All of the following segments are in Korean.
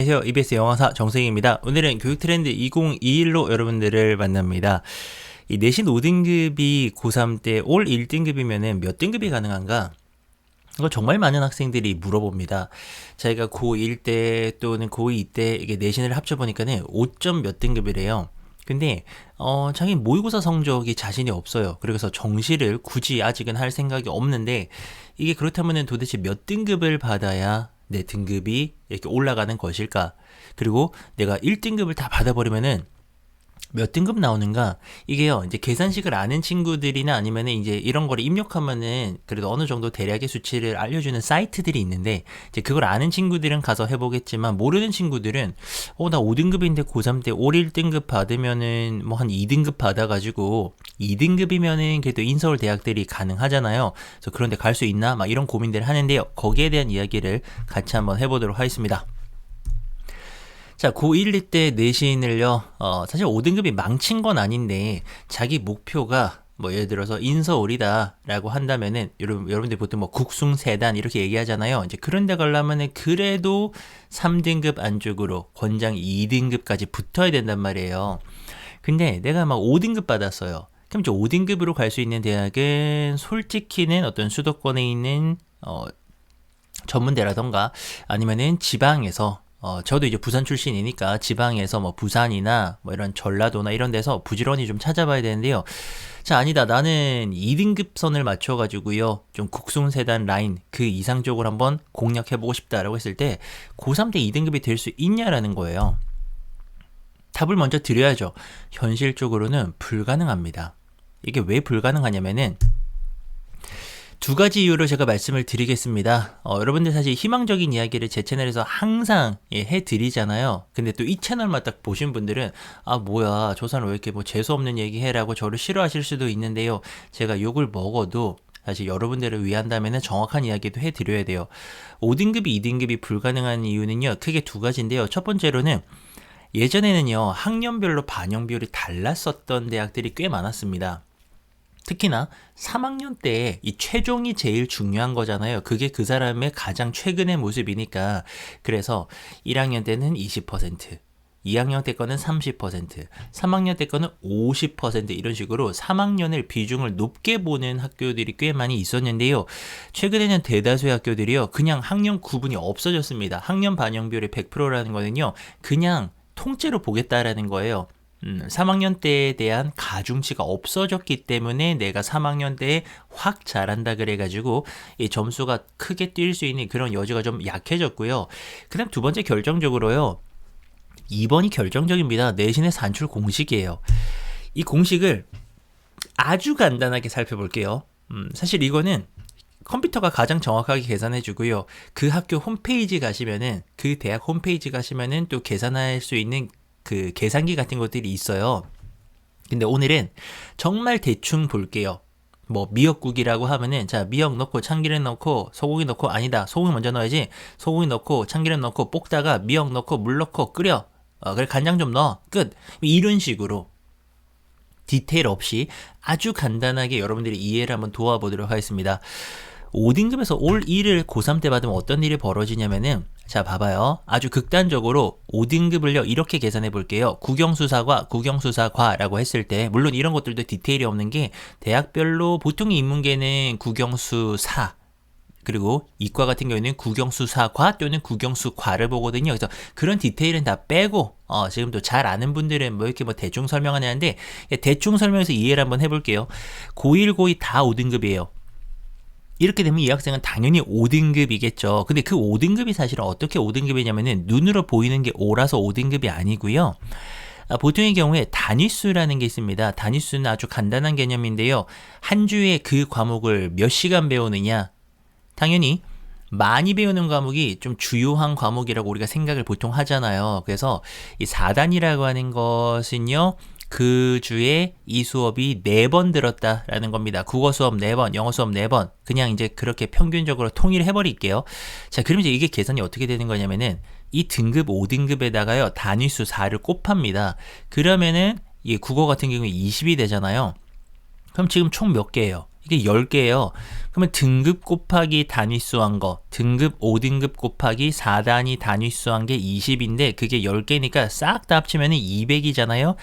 안녕하세요. EBS 영화사 정승입니다. 오늘은 교육 트렌드 2021로 여러분들을 만납니다. 이 내신 5등급이 고3 때 올 1등급이면은 몇 등급이 가능한가? 이거 정말 많은 학생들이 물어봅니다. 저희가 고1 때 또는 고2 때 이게 내신을 합쳐보니까는 5점 몇 등급이래요. 근데 어 자기 모의고사 성적이 자신이 없어요. 그래서 정시를 굳이 아직은 할 생각이 없는데 이게 그렇다면은 도대체 몇 등급을 받아야 내 등급이 이렇게 올라가는 것일까? 그리고 내가 1등급을 다 받아버리면은 몇 등급 나오는가? 이게요, 이제 계산식을 아는 친구들이나 아니면 이제 이런 거를 입력하면은 그래도 어느 정도 대략의 수치를 알려주는 사이트들이 있는데, 이제 그걸 아는 친구들은 가서 해보겠지만, 모르는 친구들은, 어, 나 5등급인데 고3 때올 1등급 받으면은 뭐 한 2등급 받아가지고, 2등급이면은 그래도 인서울 대학들이 가능하잖아요. 그래서 그런데 갈 수 있나? 막 이런 고민들 을 하는데요. 거기에 대한 이야기를 같이 한번 해보도록 하겠습니다. 자, 고1 때 내신을요, 어, 사실 5등급이 망친 건 아닌데, 자기 목표가 뭐 예를 들어서 인서울이다라고 한다면은 여러분 여러분들 보통 뭐 국숭 세단 이렇게 얘기하잖아요. 이제 그런 데 가려면은 그래도 3등급 안쪽으로 권장 2등급까지 붙어야 된단 말이에요. 근데 내가 막 5등급 받았어요. 그럼 이제 5등급으로 갈 수 있는 대학은 솔직히는 어떤 수도권에 있는 어 전문대라던가 아니면은 지방에서 어, 저도 이제 부산 출신이니까 지방에서 뭐 부산이나 뭐 이런 전라도나 이런 데서 부지런히 좀 찾아봐야 되는데요. 자, 아니다. 나는 2등급 선을 맞춰가지고요. 좀 국순세단 라인 그 이상 쪽으로 한번 공략해보고 싶다라고 했을 때 고3 때 2등급이 될 수 있냐라는 거예요. 답을 먼저 드려야죠. 현실적으로는 불가능합니다. 이게 왜 불가능하냐면은 두 가지 이유로 제가 말씀을 드리겠습니다. 어, 여러분들 사실 희망적인 이야기를 제 채널에서 항상 예, 해드리잖아요. 근데 또 이 채널만 딱 보신 분들은 아 뭐야 저 사람 왜 이렇게 뭐 재수없는 얘기 해라고 저를 싫어하실 수도 있는데요. 제가 욕을 먹어도 사실 여러분들을 위한다면 정확한 이야기도 해드려야 돼요. 5등급이 2등급이 불가능한 이유는요. 크게 두 가지인데요. 첫 번째로는 예전에는요. 학년별로 반영 비율이 달랐었던 대학들이 꽤 많았습니다. 특히나 3학년 때이 최종이 제일 중요한 거잖아요. 그게 그 사람의 가장 최근의 모습이니까. 그래서 1학년 때는 20%, 2학년 때 거는 30%, 3학년 때 거는 50% 이런 식으로 3학년을 비중을 높게 보는 학교들이 꽤 많이 있었는데요. 최근에는 대다수의 학교들이요. 그냥 학년 구분이 없어졌습니다. 학년 반영 비율이 100%라는 거는요. 그냥 통째로 보겠다라는 거예요. 음, 3학년 때에 대한 가중치가 없어졌기 때문에 내가 3학년 때에 확 잘한다 그래가지고 이 점수가 크게 뛸 수 있는 그런 여지가 좀 약해졌고요. 그 다음 두 번째 결정적으로요. 2번이 결정적입니다. 내신의 산출 공식이에요. 이 공식을 아주 간단하게 살펴볼게요. 음, 사실 이거는 컴퓨터가 가장 정확하게 계산해 주고요. 그 학교 홈페이지 가시면은 그 대학 홈페이지 가시면은 또 계산할 수 있는 그 계산기 같은 것들이 있어요. 근데 오늘은 정말 대충 볼게요. 뭐 미역국이라고 하면은 자 미역 넣고 참기름 넣고 소고기 넣고 아니다 소고기 먼저 넣어야지 소고기 넣고 참기름 넣고 볶다가 미역 넣고 물 넣고 끓여 어 그래 간장 좀 넣어 끝 이런 식으로 디테일 없이 아주 간단하게 여러분들이 이해를 한번 도와보도록 하겠습니다. 5등급에서 올 1을 고3 때 받으면 어떤 일이 벌어지냐면은 자 봐봐요 아주 극단적으로 5등급을요 이렇게 계산해 볼게요 국영수사과 국영수사과라고 했을 때 물론 이런 것들도 디테일이 없는 게 대학별로 보통 인문계는 국영수사 그리고 이과 같은 경우에는 국영수사과 또는 국영수과를 보거든요. 그래서 그런 디테일은 다 빼고 어, 지금도 잘 아는 분들은 뭐 이렇게 뭐 대충 설명하냐는데 대충 설명해서 이해를 한번 해볼게요. 고1, 고2 다 5등급이에요. 이렇게 되면 이 학생은 당연히 5등급이겠죠. 근데 그 5등급이 사실은 어떻게 5등급이냐면은 눈으로 보이는 게 5라서 5등급이 아니고요. 아, 보통의 경우에 단위수라는 게 있습니다. 단위수는 아주 간단한 개념인데요. 한 주에 그 과목을 몇 시간 배우느냐. 당연히 많이 배우는 과목이 좀 주요한 과목이라고 우리가 생각을 보통 하잖아요. 그래서 이 4단이라고 하는 것은요. 그 주에 이 수업이 네 번 들었다라는 겁니다. 국어 수업 네 번, 영어 수업 네 번. 그냥 이제 그렇게 평균적으로 통일해 을 버릴게요. 자, 그럼 이제 이게 계산이 어떻게 되는 거냐면은 이 등급 5등급에다가요. 단위수 4를 곱합니다. 그러면은 이 국어 같은 경우에 20이 되잖아요. 그럼 지금 총 몇 개예요? 이게 10개예요. 그러면 등급 곱하기 단위수 한 거, 등급 5등급 곱하기 4단위 단위수 한 게 20인데 그게 10개니까 싹 다 합치면 200이잖아요.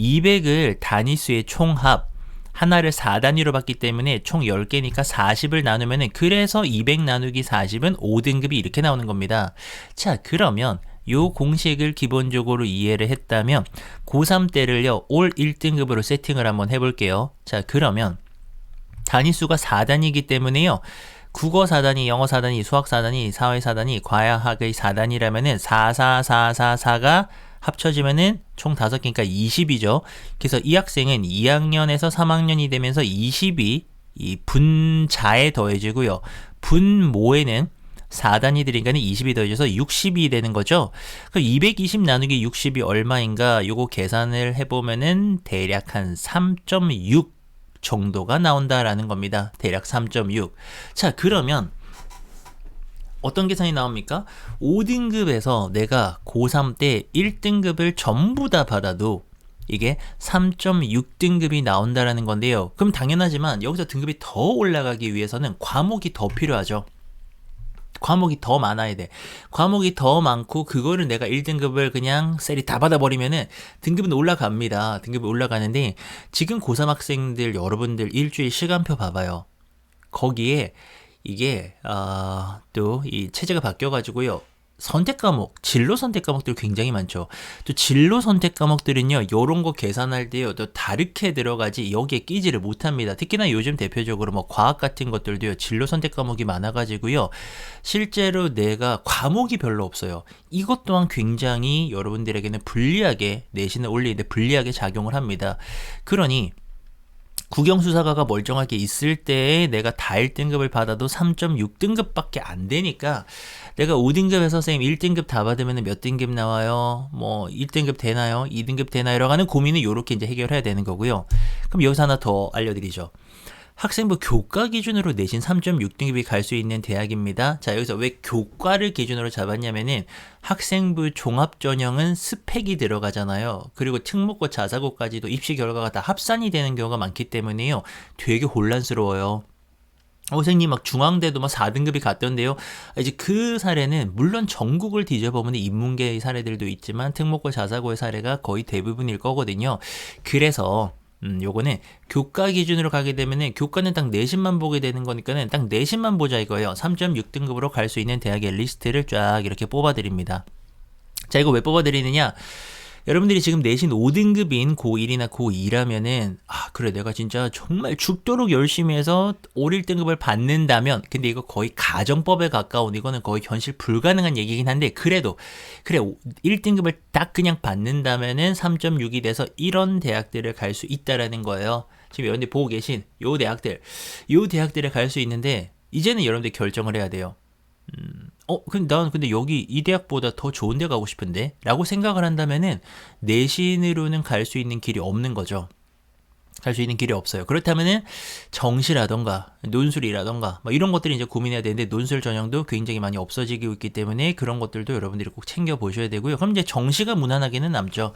200을 단위수의 총합 하나를 4단위로 봤기 때문에 총 10개니까 40을 나누면은 그래서 200 나누기 40은 5등급이 이렇게 나오는 겁니다. 자, 그러면 요 공식을 기본적으로 이해를 했다면 고3 때를요 올 1등급으로 세팅을 한번 해볼게요. 자, 그러면 단위수가 4단위이기 때문에요. 국어 4단위, 영어 4단위, 수학 4단위, 사회 4단위, 과학의 4단위라면은 44444가 합쳐지면은 총 5개니까 20이죠. 그래서 이 학생은 2학년에서 3학년이 되면서 20이 이 분자에 더해지고요. 분모에는 4단위들이니까 20이 더해져서 60이 되는 거죠. 그럼 220 나누기 60이 얼마인가 요거 계산을 해보면은 대략 한 3.6 정도가 나온다라는 겁니다. 대략 3.6. 자, 그러면 어떤 계산이 나옵니까? 5등급에서 내가 고3 때 1등급을 전부 다 받아도 이게 3.6등급이 나온다라는 건데요. 그럼 당연하지만 여기서 등급이 더 올라가기 위해서는 과목이 더 필요하죠. 과목이 더 많아야 돼. 과목이 더 많고 그거를 내가 1등급을 그냥 셀이 다 받아버리면은 등급은 올라갑니다. 등급이 올라가는데 지금 고3 학생들 여러분들 일주일 시간표 봐봐요. 거기에 이게 어, 또이 체제가 바뀌어가지고요. 선택 과목, 진로 선택 과목들 굉장히 많죠. 또 진로 선택 과목들은요, 요런 거 계산할 때요, 또 다르게 들어가지 여기에 끼지를 못합니다. 특히나 요즘 대표적으로 뭐 과학 같은 것들도요, 진로 선택 과목이 많아가지고요, 실제로 내가 과목이 별로 없어요. 이것 또한 굉장히 여러분들에게는 불리하게 내신을 올리는데 불리하게 작용을 합니다. 그러니 국영수사가가 멀쩡하게 있을 때에 내가 다 1등급을 받아도 3.6등급밖에 안 되니까 내가 5등급에서 선생님 1등급 다 받으면 몇 등급 나와요? 뭐 1등급 되나요? 2등급 되나요? 라고 하는 고민을 이렇게 이제 해결해야 되는 거고요. 그럼 여기서 하나 더 알려드리죠. 학생부 교과 기준으로 내신 3.6등급이 갈 수 있는 대학입니다. 자, 여기서 왜 교과를 기준으로 잡았냐면은 학생부 종합 전형은 스펙이 들어가잖아요. 그리고 특목고 자사고까지도 입시 결과가 다 합산이 되는 경우가 많기 때문에요. 되게 혼란스러워요. 어, 선생님 막 중앙대도 막 4등급이 갔던데요. 이제 그 사례는 물론 전국을 뒤져보면 인문계의 사례들도 있지만 특목고 자사고의 사례가 거의 대부분일 거거든요. 그래서 음, 요거는 교과 기준으로 가게 되면은 교과는 딱 내신만 보게 되는 거니까는 딱 내신만 보자 이거예요. 3.6등급으로 갈 수 있는 대학의 리스트를 쫙 이렇게 뽑아 드립니다. 자, 이거 왜 뽑아 드리느냐? 여러분들이 지금 내신 5등급인 고1이나 고2라면은 아 그래 내가 진짜 정말 죽도록 열심히 해서 5, 1등급을 받는다면 근데 이거 거의 가정법에 가까운 이거는 거의 현실 불가능한 얘기긴 한데 그래도 그래 1등급을 딱 그냥 받는다면은 3.6이 돼서 이런 대학들을 갈 수 있다라는 거예요. 지금 여러분들 보고 계신 요 대학들 요 대학들을 갈수 있는데 이제는 여러분들 결정을 해야 돼요. 음, 어, 근데 난 근데 여기 이 대학보다 더 좋은 데 가고 싶은데? 라고 생각을 한다면은 내신으로는 갈 수 있는 길이 없는 거죠. 갈 수 있는 길이 없어요. 그렇다면은 정시라던가 논술이라던가 뭐 이런 것들이 이제 고민해야 되는데 논술 전형도 굉장히 많이 없어지고 있기 때문에 그런 것들도 여러분들이 꼭 챙겨 보셔야 되고요. 그럼 이제 정시가 무난하게는 남죠.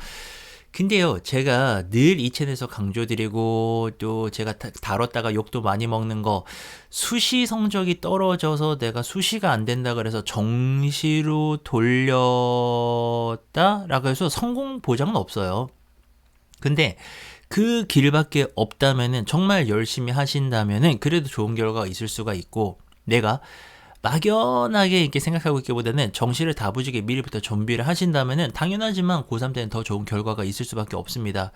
근데요, 제가 늘 이 채널에서 강조드리고 또 제가 다뤘다가 욕도 많이 먹는 거 수시 성적이 떨어져서 내가 수시가 안 된다 그래서 정시로 돌렸다라고 해서 성공 보장은 없어요. 근데 그 길밖에 없다면은 정말 열심히 하신다면은 그래도 좋은 결과가 있을 수가 있고 내가 막연하게 이렇게 생각하고 있기보다는 정시를 다부지게 미리부터 준비를 하신다면은 당연하지만 고3 때는 더 좋은 결과가 있을 수밖에 없습니다.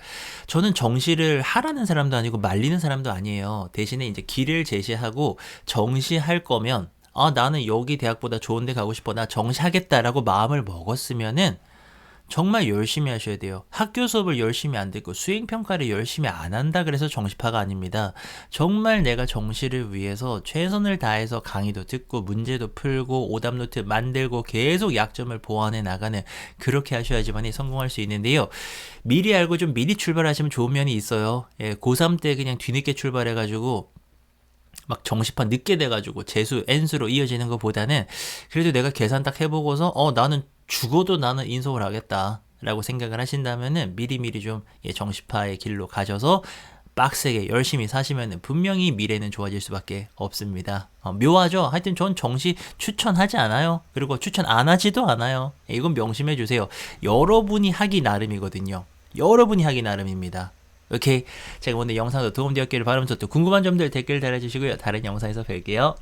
저는 정시를 하라는 사람도 아니고 말리는 사람도 아니에요. 대신에 이제 길을 제시하고 정시할 거면 아 나는 여기 대학보다 좋은 데 가고 싶어 나 정시하겠다라고 마음을 먹었으면은 정말 열심히 하셔야 돼요. 학교 수업을 열심히 안 듣고 수행 평가를 열심히 안 한다 그래서 정시파가 아닙니다. 정말 내가 정시를 위해서 최선을 다해서 강의도 듣고 문제도 풀고 오답 노트 만들고 계속 약점을 보완해 나가는 그렇게 하셔야지만이 성공할 수 있는데요. 미리 알고 좀 미리 출발하시면 좋은 면이 있어요. 예, 고3 때 그냥 뒤늦게 출발해 가지고 막 정시판 늦게 돼가지고 재수, N수로 이어지는 것보다는 그래도 내가 계산 딱 해보고서 어 나는 죽어도 나는 인속을 하겠다. 라고 생각을 하신다면은 미리미리 좀 예, 정시파의 길로 가셔서 빡세게 열심히 사시면 분명히 미래는 좋아질 수밖에 없습니다. 어, 묘하죠? 하여튼 전 정시 추천하지 않아요. 그리고 추천 안 하지도 않아요. 이건 명심해 주세요. 여러분이 하기 나름이거든요. 여러분이 하기 나름입니다. 오케이. 제가 오늘 영상도 도움되었기를 바라면서 또 궁금한 점들 댓글 달아주시고요. 다른 영상에서 뵐게요.